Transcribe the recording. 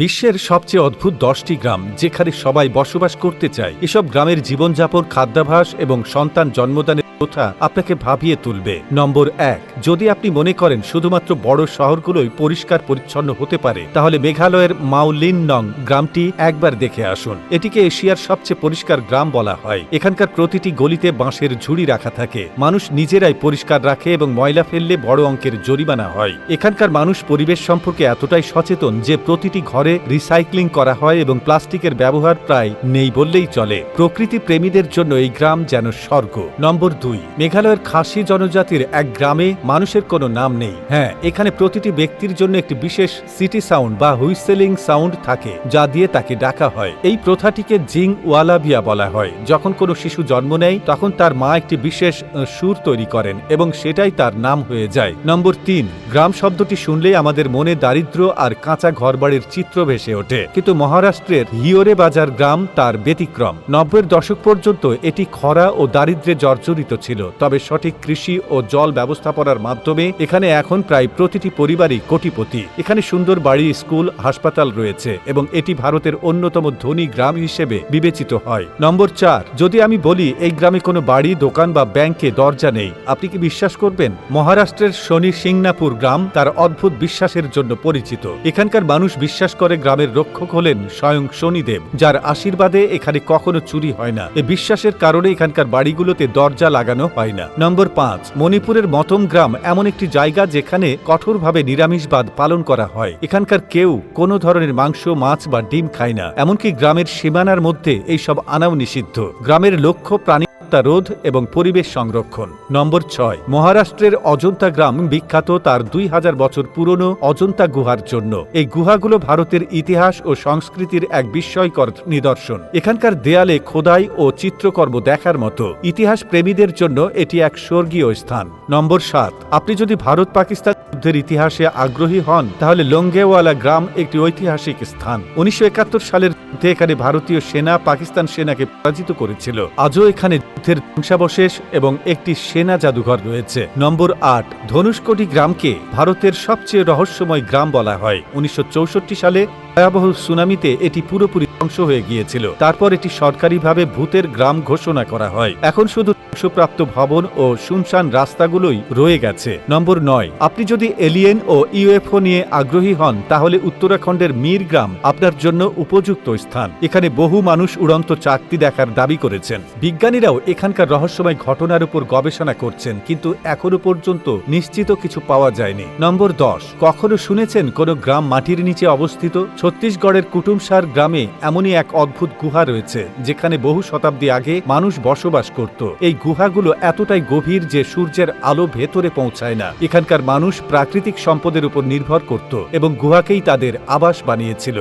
বিশ্বের সবচেয়ে অদ্ভুত দশটি গ্রাম যেখানে সবাই বসবাস করতে চায়। এসব গ্রামের জীবনযাপন খাদ্যাভাস এবং সন্তান জন্মদানের প্রথা আপনাকে ভাবিয়ে তুলবে। নম্বর এক, যদি আপনি মনে করেন শুধুমাত্র বড় শহরগুলোই পরিষ্কার পরিচ্ছন্ন হতে পারে, তাহলে মেঘালয়ের মাউলিন নং গ্রামটি একবার দেখে আসুন। এটিকে এশিয়ার সবচেয়ে পরিষ্কার গ্রাম বলা হয়। এখানকার প্রতিটি গলিতে বাঁশের ঝুড়ি রাখা থাকে। মানুষ নিজেরাই পরিষ্কার রাখে এবং ময়লা ফেললে বড় অঙ্কের জরিমানা হয়। এখানকার মানুষ পরিবেশ সম্পর্কে এতটাই সচেতন যে প্রতিটি ঘরে রিসাইক্লিং করা হয় এবং প্লাস্টিকের ব্যবহার প্রায় নেই বললেই চলে। প্রকৃতি প্রেমীদের জন্য এই গ্রাম যেন স্বর্গ। নম্বর দুই। মেঘালয়ের খাসি জনজাতির এক গ্রামে মানুষের কোনো নাম নেই। হ্যাঁ এখানে প্রতিটি ব্যক্তির জন্য একটি বিশেষ সিটি সাউন্ড বা হুইসেলিং সাউন্ড থাকে, যা দিয়ে তাকে ডাকা হয়। এই প্রথাটিকে জিং ওয়ালাবিয়া বলা হয়। যখন কোনো শিশু জন্ম নেয়, তখন তার মা একটি বিশেষ সুর তৈরি করেন এবং সেটাই তার নাম হয়ে যায়। নম্বর তিন, গ্রাম শব্দটি শুনলেই আমাদের মনে দারিদ্র্য আর কাঁচা ঘরবাড়ির চিত্র ভেসে ওঠে। কিন্তু মহারাষ্ট্রের হিওরে বাজার গ্রাম তার ব্যতিক্রম। নব্বইয়ের দশক পর্যন্ত এটি খরা ও দারিদ্র্যে জর্জরিত ছিল, তবে সঠিক কৃষি ও জল ব্যবস্থাপনার মাধ্যমে এখানে এখন প্রায় প্রতিটি পরিবারই কোটিপতি। এখানে সুন্দর বাড়ি, স্কুল, হাসপাতাল রয়েছে এবং এটি ভারতের অন্যতম ধনী গ্রাম হিসেবে বিবেচিত হয়। নম্বর চার, যদি আমি বলি এই গ্রামে কোনো বাড়ি, দোকান বা ব্যাংকে দরজা নেই, আপনি কি বিশ্বাস করবেন? মহারাষ্ট্রের শনি সিংনাপুর গ্রাম তার অদ্ভুত বিশ্বাসের জন্য পরিচিত। এখানকার মানুষ বিশ্বাস করে গ্রামের রক্ষক হলেন স্বয়ং শনিদেব, যার আশীর্বাদে এখানে কখনো চুরি হয় না। এই বিশ্বাসের কারণে এখানকার বাড়িগুলোতে দরজা লাগানো হয় না। নম্বর পাঁচ, মণিপুরের মতম গ্রাম এমন একটি জায়গা যেখানে কঠোরভাবে নিরামিষবাদ পালন করা হয়। এখানকার কেউ কোনো ধরনের মাংস, মাছ বা ডিম খায় না। এমনকি গ্রামের সীমানার মধ্যে এইসব আনাও নিষিদ্ধ। গ্রামের লক্ষ্য প্রাণী হত্যা রোধ এবং পরিবেশ সংরক্ষণ। নম্বর ছয়, মহারাষ্ট্রের অজন্তা গ্রাম বিখ্যাত তার দুই হাজার বছর পুরনো অজন্তা গুহার জন্য। এই গুহাগুলো ভারতের ইতিহাস ও সংস্কৃতির এক বিস্ময়কর নিদর্শন। এখানকার দেয়ালে খোদাই ও চিত্রকর্ম দেখার মতো। ইতিহাস প্রেমীদের জন্য এটি এক স্বর্গীয় স্থান। নম্বর সাত, আপনি যদি ভারত পাকিস্তান যুদ্ধের ইতিহাসে আগ্রহী হন, তাহলে লঙ্গেওয়ালা গ্রাম একটি ঐতিহাসিক স্থান। উনিশশো একাত্তর সালের যুদ্ধে এখানে ভারতীয় সেনা পাকিস্তান সেনাকে পরাজিত করেছিল। আজও এখানে যুদ্ধের ধ্বংসাবশেষ এবং একটি সেনা জাদুঘর রয়েছে। নম্বর আট, ধনুষ্কোটি গ্রামকে ভারতের সবচেয়ে রহস্যময় গ্রাম বলা হয়। উনিশশো চৌষট্টি সালে ভয়াবহ সুনামিতে এটি পুরোপুরি ধ্বংস হয়ে গিয়েছিল। তারপর এটি সরকারিভাবে ভূতের গ্রাম ঘোষণা করা হয়। এখন শুধু ধ্বংসপ্রাপ্ত ভবন ও শুনশান রাস্তাগুলোই রয়ে গেছে। নম্বর নয়, আপনি যদি এলিয়েন ও ইউএফও নিয়ে আগ্রহী হন, তাহলে উত্তরাখণ্ডের মীর গ্রাম আপনার জন্য উপযুক্ত স্থান। এখানে বহু মানুষ উড়ন্ত চাকতি দেখার দাবি করেছেন। বিজ্ঞানীরাও এখানকার রহস্যময় ঘটনার উপর গবেষণা করছেন, কিন্তু এখনও পর্যন্ত নিশ্চিত কিছু পাওয়া যায়নি। নম্বর দশ, কখনো শুনেছেন কোনো গ্রাম মাটির নিচে অবস্থিত? ছত্তিশগড়ের কুটুমসার গ্রামে এমনই এক অদ্ভুত গুহা রয়েছে, যেখানে বহু শতাব্দী আগে মানুষ বসবাস করত। এই গুহাগুলো এতটাই গভীর যে সূর্যের আলো ভেতরে পৌঁছায় না। এখানকার মানুষ প্রাকৃতিক সম্পদের উপর নির্ভর করত এবং গুহাকেই তাদের আবাস বানিয়েছিল।